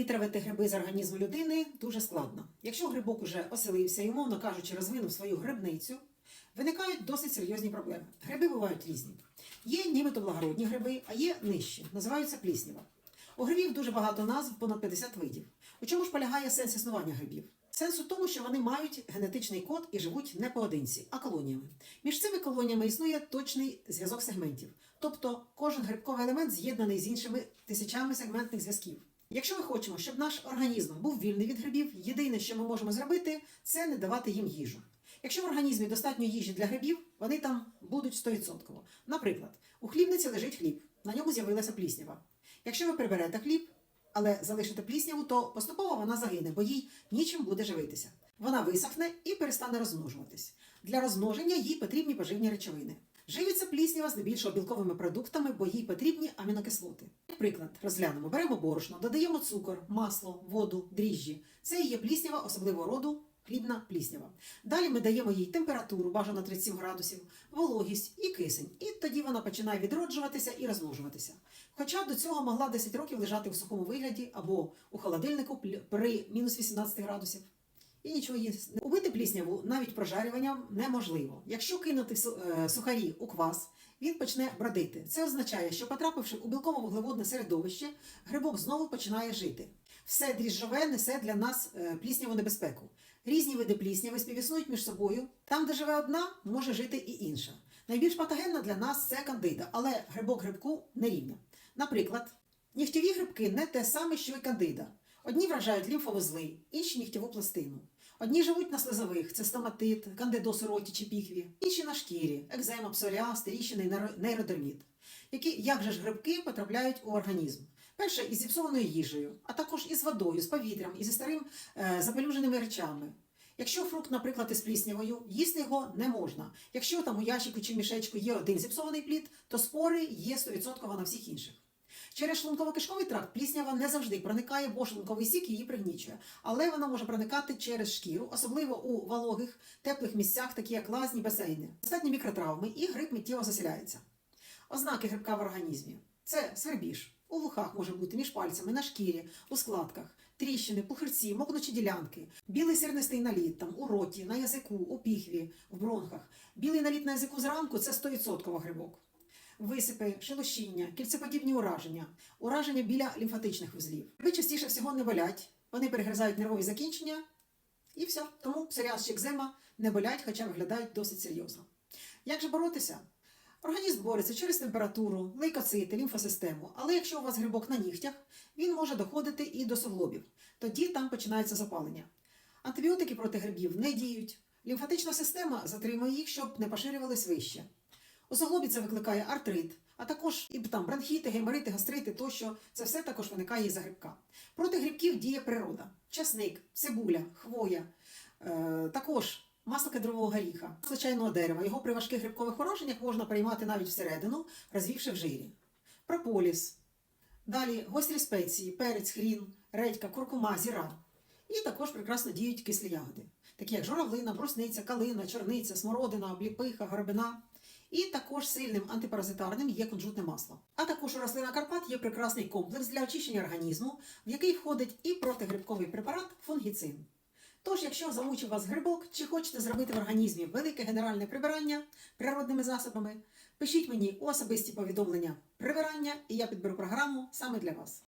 Витравити гриби з організму людини дуже складно. Якщо грибок уже оселився і, умовно кажучи, розвинув свою грибницю, виникають досить серйозні проблеми. Гриби бувають різні. Є нібито благородні гриби, а є нижчі, називаються пліснява. У грибів дуже багато назв, понад 50 видів. У чому ж полягає сенс існування грибів? Сенс у тому, що вони мають генетичний код і живуть не поодинці, а колоніями. Між цими колоніями існує точний зв'язок сегментів. Тобто кожен грибковий елемент з'єднаний з іншими тисячами сегментних зв'язків. Якщо ми хочемо, щоб наш організм був вільний від грибів, єдине, що ми можемо зробити, це не давати їм їжу. Якщо в організмі достатньо їжі для грибів, вони там будуть 100%. Наприклад, у хлібниці лежить хліб, на ньому з'явилася пліснява. Якщо ви приберете хліб, але залишите плісняву, то поступово вона загине, бо їй нічим буде живитися. Вона висохне і перестане розмножуватись. Для розмноження їй потрібні поживні речовини. Живиться пліснява здебільшого білковими продуктами, бо їй потрібні амінокислоти. Приклад розглянемо: беремо борошно, додаємо цукор, масло, воду, дріжджі. Це є пліснява особливого роду. Хлібна пліснява. Далі ми даємо їй температуру, бажано 37 градусів, вологість і кисень. І тоді вона починає відроджуватися і розмножуватися. Хоча до цього могла 10 років лежати в сухому вигляді або у холодильнику при мінус 18 градусів. І нічого їсти. Убити плісняву навіть прожарюванням неможливо. Якщо кинути е, сухарі у квас, він почне бродити. Це означає, що потрапивши у білково-вуглеводне середовище, грибок знову починає жити. Все дріжджове несе для нас е, плісняву небезпеку. Різні види плісняви співіснують між собою. Там, де живе одна, може жити і інша. Найбільш патогенна для нас це кандида, але грибок грибку не рівня. Наприклад, нігтєві грибки не те саме, що й кандида. Одні вражають лімфовузли, інші нігтєву пластину. Одні живуть на слизових, це стоматит, кандидоз у роті чи піхві, інші на шкірі, екзема, псоріаз, тріщини, нейродерміт. Які, як же ж грибки потрапляють у організм? Перше, із зіпсованою їжею, а також із водою, з повітрям, і зі старим е, запелюженими речами. Якщо фрукт, наприклад, із пліснявою, їсти його не можна. Якщо там у ящику чи мішечку є один зіпсований плід, то спори є 100% на всіх інших. Через шлунково-кишковий тракт пліснява не завжди проникає, бо шлунковий сік її пригнічує. Але вона може проникати через шкіру, особливо у вологих, теплих місцях, такі як лазні, басейни. Достатні мікротравми і грип миттєво заселяється. Ознаки грибка в організмі це свербіж. У вухах може бути між пальцями, на шкірі, у складках, тріщини, пухирці, мокнучі ділянки, білий сірнистий наліт там, у роті, на язику, у піхві, в бронхах. Білий наліт на язику зранку це 100% грибок. Висипи, шелушіння, кільцеподібні ураження, ураження біля лімфатичних вузлів. Гриби частіше всього не болять, вони перегризають нервові закінчення і все. Тому псоріаз чи екзема не болять, хоча виглядають досить серйозно. Як же боротися? Організм бореться через температуру, лейкоцити, лімфосистему. Але якщо у вас грибок на нігтях, він може доходити і до суглобів. Тоді там починається запалення. Антибіотики проти грибів не діють. Лімфатична система затримує їх, щоб не поширювались вище. У суглобі це викликає артрит, а також і там бронхіти, геморити, гастрити тощо. Це все також виникає із-за грибка. Проти грибків діє природа: часник, цибуля, хвоя, е, також масло кедрового горіха, звичайного дерева. Його при важких грибкових ураженнях можна приймати навіть всередину, розвівши в жирі. Прополіс. Далі гострі спеції, перець, хрін, редька, куркума, зіра. І також прекрасно діють кислі ягоди, такі як журавлина, брусниця, калина, чорниця, смородина, обліпиха, горобина. І також сильним антипаразитарним є кунжутне масло. А також у рослина Карпат є прекрасний комплекс для очищення організму, в який входить і протигрибковий препарат фунгіцин. Тож, якщо замучив вас грибок, чи хочете зробити в організмі велике генеральне прибирання природними засобами, пишіть мені у особисті повідомлення прибирання, і я підберу програму саме для вас.